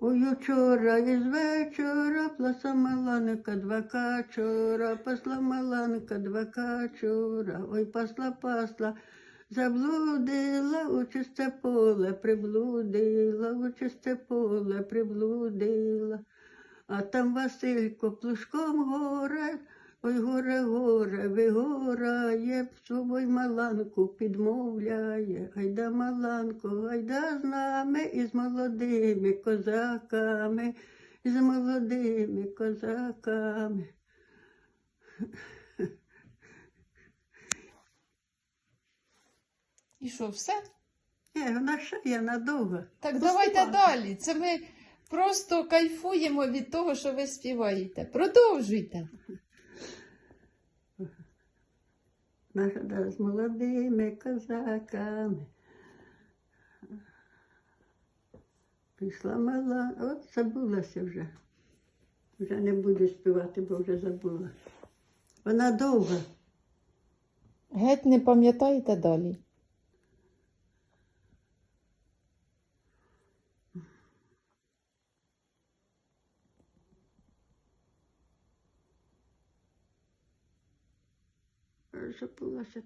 Ой, учора із вечора пласа маланка два качора, пасла маланка два качора, ой пасла пасла, заблудила у чисте поле, приблудила, у чисте поле, приблудила. А там Василько плужком горе, ой горе, горе, вигорає, свой маланку підмовляє. Айда маланко, айда з нами із молодими козаками, із молодими козаками. І що, все? Е, вона ще є надовго. Так давайте далі. Це ми просто кайфуємо від того, що ви співаєте. Продовжуйте. Наша з молодими козаками. Пішла мала, от забулася вже. Вже не буду співати, бо вже забула. Вона довга. Геть не пам'ятаєте далі. 不是不饿是